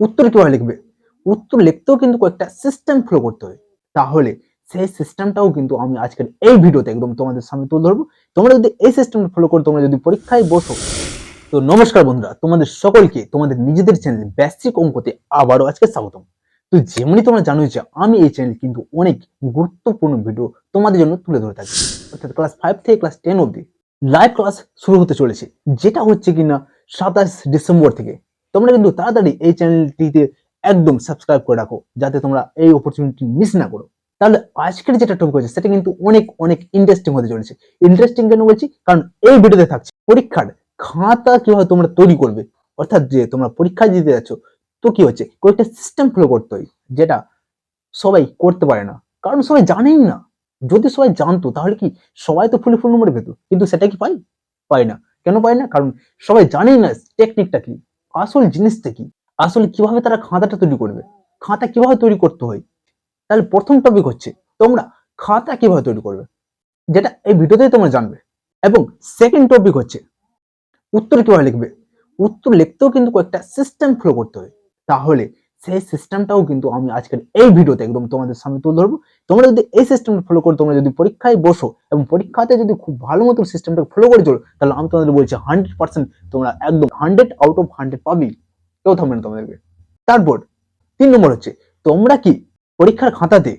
উত্তর কীভাবে লিখবে। উত্তর লিখতেও কিন্তু কয়েকটা সিস্টেম ফলো করতে হয়। তাহলে সেই সিস্টেমটাও কিন্তু আমি আজকের এই ভিডিওতে একদম তোমাদের সামনে তুলে ধরবো। তোমরা যদি এই সিস্টেমটা ফলো করো, তোমরা যদি পরীক্ষায় বসো, তো নমস্কার বন্ধুরা, তোমাদের সকলকে, তোমাদের নিজেদের চ্যানেল বেসিক অঙ্কতে আবারও আজকে স্বাগতম। তো যেমনি তোমরা জানো যে আমি এই চ্যানেল কিন্তু অনেক গুরুত্বপূর্ণ ভিডিও তোমাদের জন্য তুলে ধরে থাকি। অর্থাৎ ক্লাস ফাইভ থেকে ক্লাস টেন অবধি। লাইভ ক্লাস শুরু হতে চলেছে, যেটা হচ্ছে কিনা সাতাশ ডিসেম্বর থেকে। তোমরা কিন্তু তাড়াতাড়ি এই চ্যানেলটিতে একদম সাবস্ক্রাইব করে রাখো, যাতে তোমরা এই অপরচুনিটি মিস না করো। তাহলে আজকের যেটা টপিক হচ্ছে সেটা কিন্তু অনেক অনেক ইন্টারেস্টিং হতে চলেছে। ইন্টারেস্টিং কেন বলছি? কারণ এই ভিডিওতে থাকছে, পরীক্ষার খাতা কীভাবে তোমরা তৈরি করবে, অর্থাৎ যে তোমরা পরীক্ষা দিতে যাচ্ছ, তো কি হচ্ছে? কয়েকটা সিস্টেম ফলো করতে হয়, যেটা সবাই করতে পারে না। কারণ সবাই জানেই না। যদি সবাই জানতো, তাহলে কি সবাই তো ফুলে ফুল নম্বরে পেতো? কিন্তু সেটা কি পাই পাই না। কেন পাই না? কারণ সবাই জানেই না টেকনিকটা কি। আসল জিনিসটা কি? আসলে কীভাবে তারা খাতাটা তৈরি করবে? খাতা কীভাবে তৈরি করতে হয়? তাহলে প্রথম টপিক হচ্ছে, তোমরা খাতা কীভাবে তৈরি করবে? যেটা এই ভিডিওতেই তোমরা জানবে। এবং সেকেন্ড টপিক হচ্ছে, উত্তর কীভাবে লিখবে? উত্তর লিখতেও কিন্তু কয়েকটা সিস্টেম ফলো করতে হয়। তাহলে সেই সিস্টেমটাও কিন্তু আমি আজকের এই ভিডিওতে একদম তোমাদের সামনে তুলে ধরবো। তোমরা যদি এই সিস্টেমটা ফলো করো, তোমরা যদি পরীক্ষায় বসো এবং পরীক্ষাতে যদি খুব ভালো মতো সিস্টেমটাকে ফলো করে চলো, তাহলে আমি তোমাদের বলছি হান্ড্রেড পার্সেন্ট তোমরা একদম হান্ড্রেড আউট অফ হান্ড্রেড পাবি। কেউ থাকবে না তোমাদেরকে। তারপর তিন নম্বর হচ্ছে, তোমরা কি পরীক্ষার খাতাতে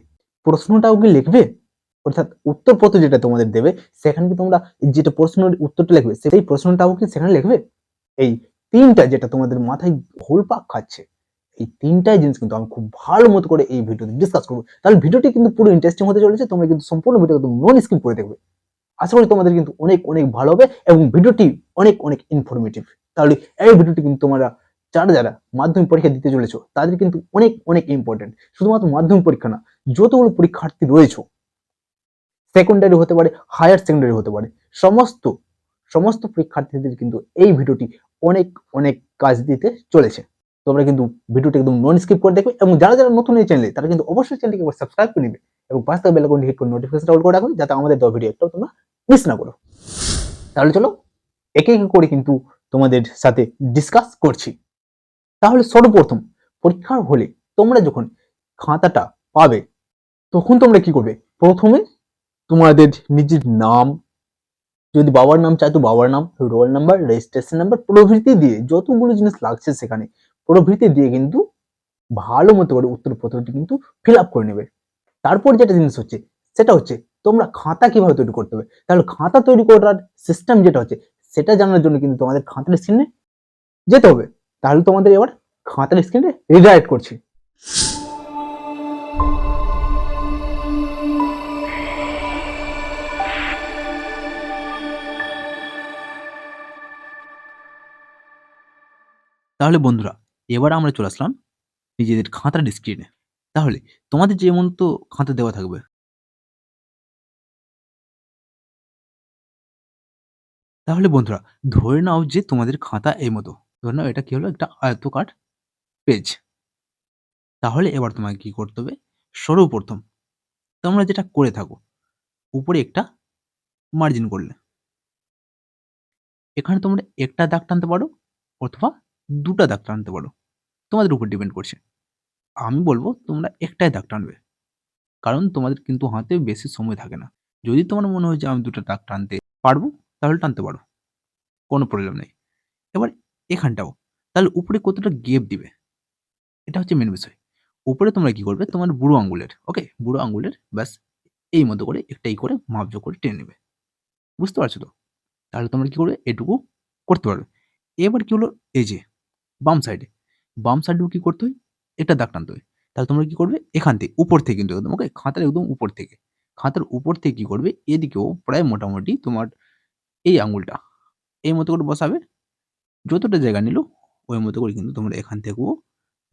প্রশ্নটাও কি লিখবে? অর্থাৎ উত্তরপত্র যেটা তোমাদের দেবে, সেখানে কি তোমরা যেটা প্রশ্নের উত্তরটা লিখবে, সেই প্রশ্নটাও কি সেখানে লিখবে? এই তিনটা যেটা তোমাদের মাথায় ঘুরপাক খাচ্ছে এই তিনটাই জিনিস কিন্তু আমি খুব ভালো মতো করে এই ভিডিওতে ডিসকাস করব। তাহলে ভিডিওটি কিন্তু পুরো ইন্টারেস্টিং হতে চলেছে, তোমরা কিন্তু সম্পূর্ণ ভিডিও একদম নন স্কিপ করে দেখবে। আশা করি তোমাদের কিন্তু অনেক অনেক ভালো হবে এবং ভিডিওটি অনেক অনেক ইনফরমেটিভ তাহলে এই ভিডিওটি কিন্তু তোমরা যারা যারা মাধ্যমিক পরীক্ষা দিতে চলেছো, তাদের কিন্তু অনেক অনেক ইম্পর্টেন্ট শুধুমাত্র মাধ্যমিক পরীক্ষা না, যতগুলো পরীক্ষার্থী রয়েছে সেকেন্ডারি হতে পারে হায়ার সেকেন্ডারি হতে পারে, সমস্ত সমস্ত পরীক্ষার্থীদের কিন্তু এই ভিডিওটি অনেক অনেক কাজ দিতে চলেছে। তোমরা কিন্তু ভিডিওটি একদম নন স্কিপ করে দেখবে এবং যারা যারা নতুন এই চ্যানেলে তারা কিন্তু অবশ্যই চ্যানেলটিকে একবার সাবস্ক্রাইব করে নেবে এবং পাঁচ থেকে বেলাকন হিট করে নোটিফিকেশন অল করে রাখবে যাতে আমাদের দেওয়া ভিডিও একটাও তোমরা মিস না করো। তাহলে চলো, একে একে করে কিন্তু তোমাদের সাথে ডিসকাস করছি। তাহলে সর্বপ্রথম পরীক্ষার হলে তোমরা যখন খাতাটা পাবে, তখন তোমরা কি করবে? প্রথমে তোমাদের নিজের নাম, যদি বাবার নাম চাই তো বাবার নাম, রোল নাম্বার রেজিস্ট্রেশন নাম্বার প্রভৃতি দিয়ে যতগুলো জিনিস লাগছে সেখানে প্রভৃতি দিয়ে কিন্তু ভালো মতো করে উত্তরপত্রটি কিন্তু ফিল আপ করে নেবে। তারপর যেটা জিনিস হচ্ছে, সেটা হচ্ছে তোমরা খাতা কীভাবে তৈরি করতে হবে? তাহলে খাতা তৈরি করার সিস্টেম যেটা হচ্ছে, সেটা জানার জন্য কিন্তু তোমাদের খাতার স্ক্রিনে যেতে হবে। তাহলে তোমাদের এবার খাতার স্ক্রিনে রিডাইরেক্ট করছি। তাহলে বন্ধুরা এবার আমরা চলে আসলাম নিজেদের খাতার স্ক্রিনে তাহলে তোমাদের যেমন তো খাতা দেওয়া থাকবে। তাহলে বন্ধুরা, ধরে নাও যে তোমাদের খাতা এই মতো। ধরে নাও এটা কি হলো? একটা আয়তকার পেজ তাহলে এবার তোমাকে কি করতে হবে? সর্বপ্রথম তোমরা যেটা করে থাকো, উপরে একটা মার্জিন করলে। এখানে তোমরা একটা দাগ টানতে পারো অথবা দুটা দাগ টানতে পারো। তোমাদের উপর ডিপেন্ড করছে। আমি বলব, তোমরা একটাই দাগ টানবে। কারণ তোমাদের কিন্তু হাতে বেশি সময় থাকে না। যদি তোমার মনে হয় যে আমি দুটো দাগ টানতে পারব, তাহলে টানতে পারো। কোনো প্রবলেম নেই। এবার এখানটাও। তাহলে উপরে কতটা গেপ দিবে? এটা হচ্ছে মেন বিষয়। উপরে তোমরা কি করবে? তোমার বুড়ো আঙ্গুলের ওকে বুড়ো আঙ্গুলের, ব্যাস, এই মতো করে, একটাই করে মাপজো করে টেনে নেবে। বুঝতে পারছ তো? তাহলে তোমরা কি করবে? এটুকু করতে পারবে। এবার কি হলো? এই যে, বাম সাইডে বাম সাইডেও কি করতে হয়? এটা দাগ টানতে হয়। তাহলে তোমরা কি করবে? এখান থেকে, উপর থেকে কিন্তু একদম ওকে খাতার একদম উপর থেকে, খাতার উপর থেকে কি করবে? এদিকেও প্রায় মোটামুটি তোমার এই আঙুলটা এই মতো করে বসাবে। যতটা জায়গা নিল, ওই মতো করে কিন্তু তোমরা এখান থেকেও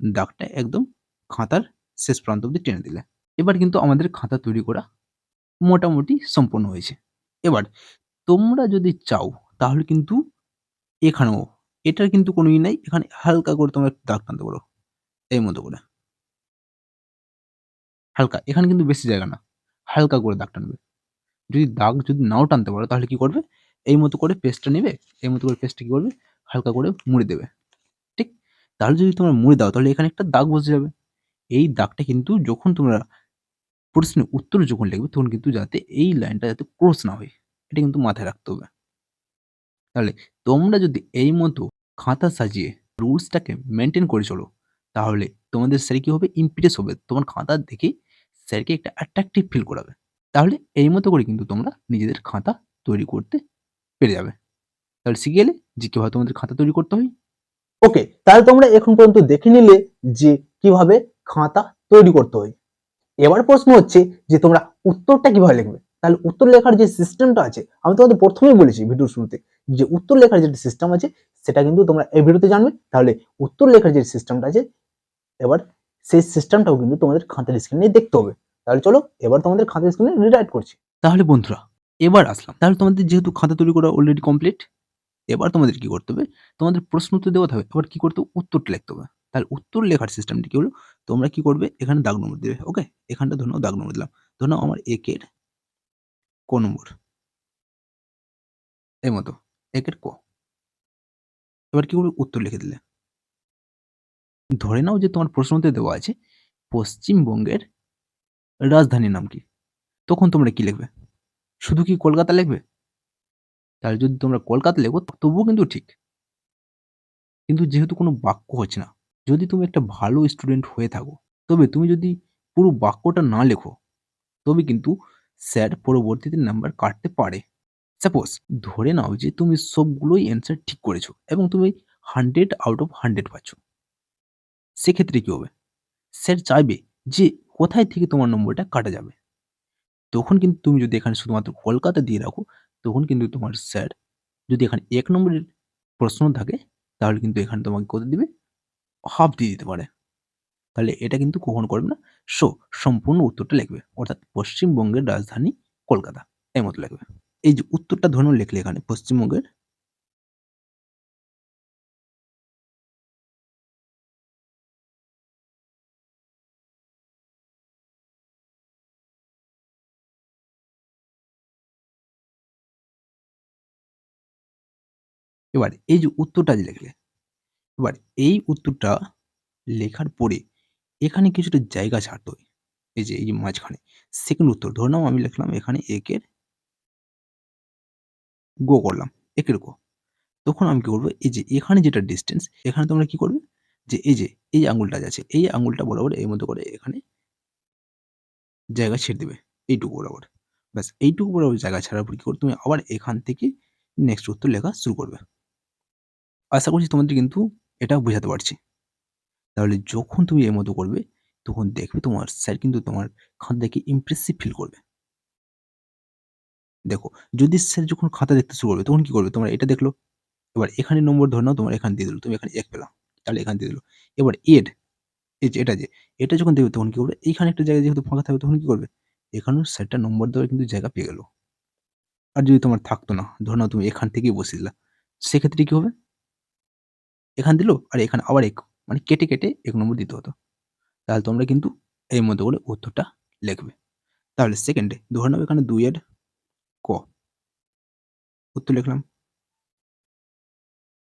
দাগটা একদম খাতার শেষ প্রান্ত অব্দি টেনে দিলে। এবার কিন্তু আমাদের খাতা তৈরি করা মোটামুটি সম্পন্ন হয়েছে। এবার তোমরা যদি চাও, তাহলে কিন্তু এখানেও এটার কিন্তু কোনো ই নাই। এখানে হালকা করে তোমরা একটু দাগ টানতে পারো। এই মতো করে। হালকা। এখানে কিন্তু বেশি জায়গা না। হালকা করে দাগ টানবে। যদি দাগ যদি নাও টানতে পারো, তাহলে কি করবে? এই মতো করে পেস্টটা নেবে। এই মতো করে পেস্টটা কি করবে? হালকা করে মুড়ে দেবে। ঠিক? তাহলে যদি তোমরা মুড়ে দাও, তাহলে এখানে একটা দাগ বসে যাবে। এই দাগটা কিন্তু যখন তোমরা প্রশ্নের উত্তর যখন লিখবে, তখন কিন্তু যাতে এই লাইনটা যাতে ক্রস না হয়। এটা কিন্তু মাথায় রাখতে হবে। তাহলে তোমরা যদি এই মতো খাতা সাজিয়ে রুলসটাকে মেনটেন করে চলো। তাহলে তোমাদের স্যার কী হবে? ইমপ্রেস হবে। তোমার খাতা দেখে স্যারকে একটা অ্যাট্রাকটিভ ফিল করাবে। তাহলে এই মতো করে কিন্তু তোমরা নিজেদের খাতা তৈরি করতে পেরে যাবে। তাহলে শিখে গেলে যে কীভাবে তোমাদের খাতা তৈরি করতে হয়। ওকে তাহলে তোমরা এখন পর্যন্ত দেখে নিলে যে কীভাবে খাতা তৈরি করতে হয়। এবার প্রশ্ন হচ্ছে যে তোমরা উত্তরটা কীভাবে লিখবে? তাহলে উত্তর লেখার যে সিস্টেমটা আছে, আমি তোমাদের প্রথমেই বলেছি ভিডিও শুরুতে যে উত্তর লেখার যে সিস্টেম আছে, সেটা কিন্তু তোমরা এই ভিডিওতে জানবে। তাহলে উত্তর লেখার যে সিস্টেমটা আছে, এবার সেই সিস্টেমটাও কিন্তু তোমাদের খাতার স্ক্রিনে দেখতে হবে। তাহলে চলো, এবার তোমাদের খাতার স্ক্রিনে রিরাইট করছি। তাহলে বন্ধুরা, এবার আসলাম। তাহলে তোমাদের যেহেতু খাতা তৈরি করা অলরেডি কমপ্লিট এবার তোমাদের কি করতে হবে? তোমাদের প্রশ্ন উত্তর দেওয়া হবে এবার কি করতে হবে? উত্তরটা লিখতে হবে। তাহলে উত্তর লেখার সিস্টেমটি কি হলো? তোমরা কি করবে? এখানে দাগ নম্বর দেবে ওকে এখানটা ধরো দাগ নম্বর দিলাম। ধরো আমার একের ক নম্বর? এই মতো, একের ক। এবার কি করবে উত্তর লিখে দিলে? ধরে নাও যে তোমার প্রশ্নতে দেওয়া আছে, পশ্চিমবঙ্গের রাজধানীর নাম কি? তখন তোমরা কি লিখবে? শুধু কি কলকাতা লিখবে? তাহলে যদি তোমরা কলকাতা লেখো, তবুও কিন্তু ঠিক। কিন্তু যেহেতু কোনো বাক্য হচ্ছে না, যদি তুমি একটা ভালো স্টুডেন্ট হয়ে থাকো, তবে তুমি যদি পুরো বাক্যটা না লেখো, তবে কিন্তু স্যার পরবর্তীতে নাম্বার কাটতে পারে। সাপোজ, ধরে নাও যে তুমি সবগুলোই অ্যান্সার ঠিক করেছ এবং তুমি হান্ড্রেড আউট অফ হান্ড্রেড পাচ্ছ। সেক্ষেত্রে কী হবে? স্যার চাইবে যে কোথায় থেকে তোমার নম্বরটা কাটা যাবে। তখন কিন্তু তুমি যদি এখানে শুধুমাত্র কলকাতা দিয়ে রাখো, তখন কিন্তু তোমার স্যার যদি এখানে এক নম্বরের প্রশ্ন থাকে, তাহলে কিন্তু এখানে তোমাকে কত দিবে? হাফ দিয়ে দিতে পারে। তাহলে এটা কিন্তু কখনো করবে না। সো সম্পূর্ণ উত্তরটা লিখবে, অর্থাৎ পশ্চিমবঙ্গের রাজধানী কলকাতা। এই মতো লিখবে। এই যে উত্তরটা ধরুন লিখলে এখানে, পশ্চিমবঙ্গের এবার এই যে উত্তরটা লিখলে, এবার এই উত্তরটা লেখার পরে এখানে কিছুটা জায়গা ছাড়তে এই যে, এই মাঝখানে। সেকেন্ড উত্তর, ধরে নাও আমি লিখলাম এখানে একের গো করলাম। একের গো তখন আমি কী করব? এই যে, এখানে যেটা ডিস্টেন্স এখানে তোমরা কি করবে? যে, এই যে, এই আঙুলটা যাচ্ছে, এই আঙুলটা বরাবর এই মতো করে এখানে জায়গা ছেড়ে দেবে। এইটুকু বরাবর। ব্যাস, এইটুকু বরাবর জায়গা ছাড়ার পর কী করবে তুমি আবার এখান থেকে নেক্সট উত্তর লেখা শুরু করবে। আশা করছি তোমাদের কিন্তু এটা বোঝাতে পারছি। তাহলে যখন তুমি এর মতো করবে, তখন দেখবে তোমার স্যার কিন্তু তোমার খাতা দেখে ইমপ্রেসিভ ফিল করবে। দেখো, যদি স্যার যখন খাতা দেখতে শুরু করবে, তখন কি করবে? তোমার এটা দেখল, এবার এখানে নম্বর ধরে নাও, তোমার এখানে দিয়ে দিল, তুমি এখানে এক পেলাম, তাহলে এখানে দিয়ে দিল। এবার এড এই যে এটা যে, এটা যখন দেখবে, তখন কি করবে? এইখানে একটা জায়গায় যেহেতু ফাঁকা থাকবে, তখন কি করবে? এখানেও স্যারটা নম্বর দেওয়ার কিন্তু জায়গা পেয়ে গেল। আর যদি তোমার থাকতো না, ধরে নাও তুমি এখান থেকেই বসে দিলা, সেক্ষেত্রে কি হবে? এখান দিল, আর এখানে আবার এক মানে কেটে কেটে এক নম্বর দিতে হতো। তাহলে তোমরা কিন্তু এই মতো করে উত্তরটা লিখবে। তাহলে সেকেন্ডে ধরে নাও এখানে দুই দুইয়ের ক। উত্তর লিখলাম।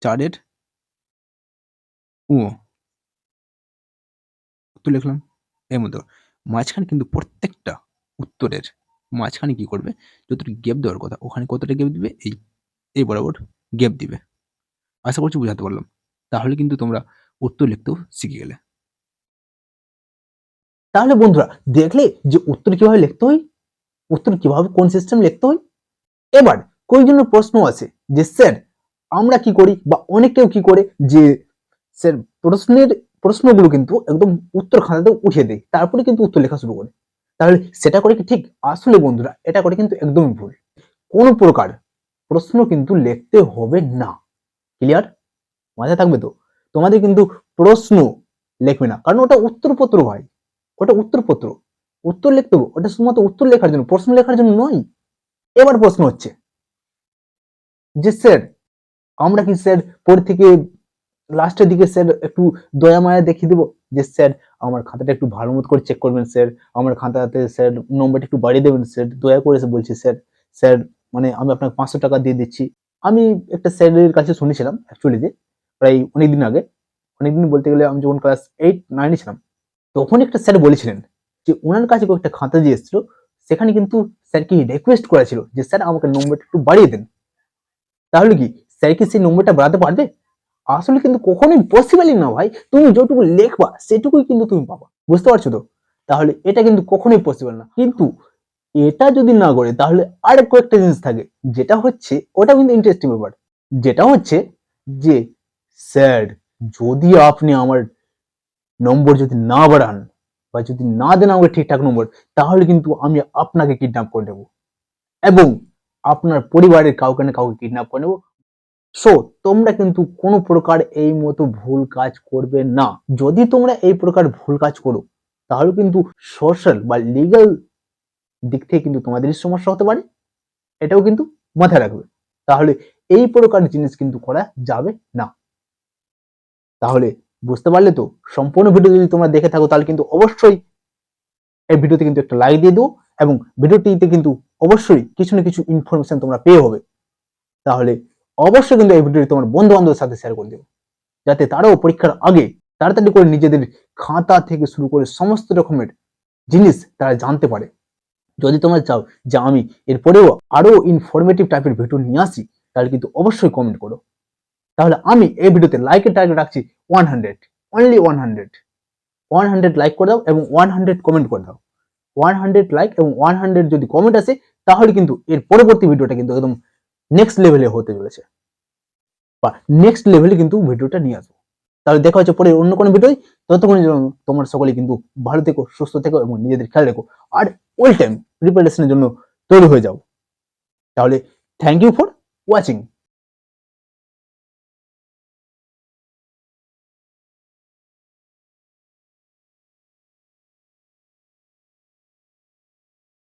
চারের ও উত্তর লিখলাম। এর মধ্যে মাঝখানে কিন্তু প্রত্যেকটা উত্তরের মাঝখানে কি করবে? যতটুকু গ্যাপ দেওয়ার কথা, ওখানে কতটা গ্যাপ দিবে? এই এই বরাবর গ্যাপ দিবে। আশা করছি বোঝাতে পারলাম। তাহলে কিন্তু তোমরা উত্তর লিখতেও শিখে গেলে। তাহলে বন্ধুরা, দেখলে যে উত্তর কীভাবে লিখতে হয়? উত্তর কীভাবে কোন সিস্টেম লিখতে হয়? এবার কয়েকজনের প্রশ্ন আছে যে, স্যার, আমরা কি করি বা অনেকেও কি করে? যে, স্যার, প্রশ্নের, প্রশ্নগুলো কিন্তু একদম উত্তর খাতাতে উঠিয়ে দেয়। তারপরে কিন্তু উত্তর লেখা শুরু করে। তাহলে সেটা করে কি ঠিক? আসলে বন্ধুরা, এটা করে কিন্তু একদমই ভুল। কোন প্রকার প্রশ্ন কিন্তু লিখতে হবে না। ক্লিয়ার মাথায় থাকবে তো? তোমাদের কিন্তু প্রশ্ন লেখবে না। কারণ ওটা উত্তরপত্র ভাই, ওটা উত্তরপত্র। উত্তর লিখতে হবে, ওটা শুধুমাত্র উত্তর লেখার জন্য, প্রশ্ন লেখার জন্য নয়। এবার প্রশ্ন হচ্ছে, যে স্যার আমরা কি স্যার পরে থেকে লাস্টের দিকে স্যার একটু দয়া মায়া দেখিয়ে দেবো? যে স্যার আমার খাতাটা একটু ভালো মতো করে চেক করবেন স্যার আমার খাতাতে স্যার নম্বরটা একটু বাড়িয়ে দেবেন স্যার দয়া করে বলছি স্যার স্যার মানে আমি আপনাকে পাঁচশো টাকা দিয়ে দিচ্ছি। আমি একটা স্যারের কাছে শুনেছিলাম অ্যাকচুয়ালি যে প্রায় অনেকদিন আগে, অনেকদিন বলতে গেলে আমি যখন ক্লাস এইট নাইনে ছিলাম, তখন একটা স্যার বলেছিলেন যে ওনার কাছে একটা খাতা দিয়ে এসেছিল, সেখানে কিন্তু স্যারকে রিকোয়েস্ট করা ছিল যে স্যার আমাকে নম্বরটা একটু বাড়িয়ে দেন। তাহলে কি স্যার কি সেই নম্বরটা বাড়াতে পারবে? আসলে কিন্তু কখনোই পসিবলই না ভাই, তুমি যতটুকু লেখবা, সেটুকুই কিন্তু তুমি পাবা, বুঝতে পারছ তো? তাহলে এটা কিন্তু কখনোই পসিবল না। কিন্তু এটা যদি না করে, তাহলে আর কয়েকটা জিনিস থাকে, যেটা হচ্ছে, ওটা কিন্তু ইন্টারেস্টিং ব্যাপার। যেটা হচ্ছে যে স্যার, যদি আপনি আমার নম্বর যদি না বাড়ান বা যদি না দেন আমাকে ঠিকঠাক নম্বর, তাহলে কিন্তু আমি আপনাকে কিডন্যাপ করে নেব এবং আপনার পরিবারের কাউকে না কাউকে কিডন্যাপ করে নেব সো তোমরা কিন্তু কোনো প্রকার এই মতো ভুল কাজ করবে না। যদি তোমরা এই প্রকার ভুল কাজ করো, তাহলে কিন্তু সোশ্যাল বা লিগ্যাল দিক থেকে কিন্তু তোমাদেরই সমস্যা হতে পারে। এটাও কিন্তু মাথায় রাখবে। তাহলে এই প্রকার জিনিস কিন্তু করা যাবে না। তাহলে বুঝতে পারলে তো সম্পূর্ণ ভিডিও যদি তোমরা দেখে থাকো, তাহলে কিন্তু অবশ্যই এই ভিডিওতে কিন্তু একটা লাইক দিয়ে দিও এবং ভিডিওটিতে কিন্তু অবশ্যই কিছু না কিছু ইনফরমেশন তোমরা পেয়ে হবে। তাহলে অবশ্যই কিন্তু এই ভিডিওটি তোমার বন্ধু বান্ধবের সাথে শেয়ার করে দিও, যাতে তারাও পরীক্ষার আগে তাড়াতাড়ি করে নিজেদের খাতা থেকে শুরু করে সমস্ত রকমের জিনিস তারা জানতে পারে। যদি তোমরা চাও যে আমি এরপরেও আরও ইনফরমেটিভ টাইপের ভিডিও নিয়ে আসি, তাহলে কিন্তু অবশ্যই কমেন্ট করো। তাহলে আমি এই ভিডিওতে লাইকের টার্গেট রাখছি one hundred only one hundred one hundred like করে দাও এবং ওয়ান হান্ড্রেড কমেন্ট করে দাও। ওয়ান হান্ড্রেড লাইক এবং ওয়ান হান্ড্রেড যদি কমেন্ট আসে, তাহলে কিন্তু এর পরবর্তী ভিডিওটা কিন্তু একদম নেক্সট লেভেলে হতে চলেছে। বা নেক্সট লেভেলে কিন্তু ভিডিওটা নিয়ে আসব। তাহলে দেখা হচ্ছে পরে অন্য কোনো ভিডিও ততক্ষণের জন্য তোমার সকলে কিন্তু ভালো থেকো, সুস্থ থেকো এবং নিজেদের খেয়াল রেখো। আর ওল টাইম প্রিপারেশনের জন্য তৈরি হয়ে যাও। তাহলে থ্যাংক ইউ ফর ওয়াচিং